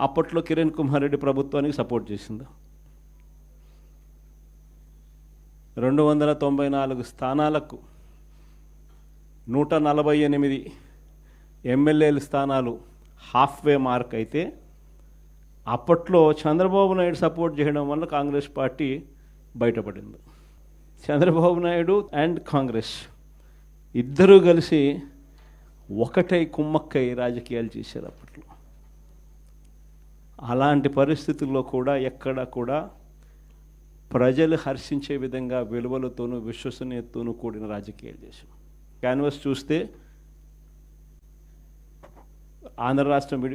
అప్పట్లో కిరణ్ కుమార్ రెడ్డి ప్రభుత్వానికి సపోర్ట్ చేసింది. రెండు వందల తొంభై నాలుగు స్థానాలకు నూట నలభై ఎనిమిది ఎమ్మెల్యేల స్థానాలు హాఫ్ వే మార్క్ అయితే అప్పట్లో చంద్రబాబు నాయుడు సపోర్ట్ చేయడం వల్ల కాంగ్రెస్ పార్టీ బయటపడింది. చంద్రబాబు నాయుడు అండ్ కాంగ్రెస్ ఇద్దరూ కలిసి ఒకటై కుమ్మక్కై రాజకీయాలు చేశారు అప్పట్లో. అలాంటి పరిస్థితుల్లో కూడా ఎక్కడ కూడా ప్రజలు హర్షించే విధంగా విలువలతోనూ విశ్వసనీయతతోనూ కూడిన రాజకీయాలు చేశాం క్యాన్వస్ చూస్తే ఆంధ్ర రాష్ట్రం విడి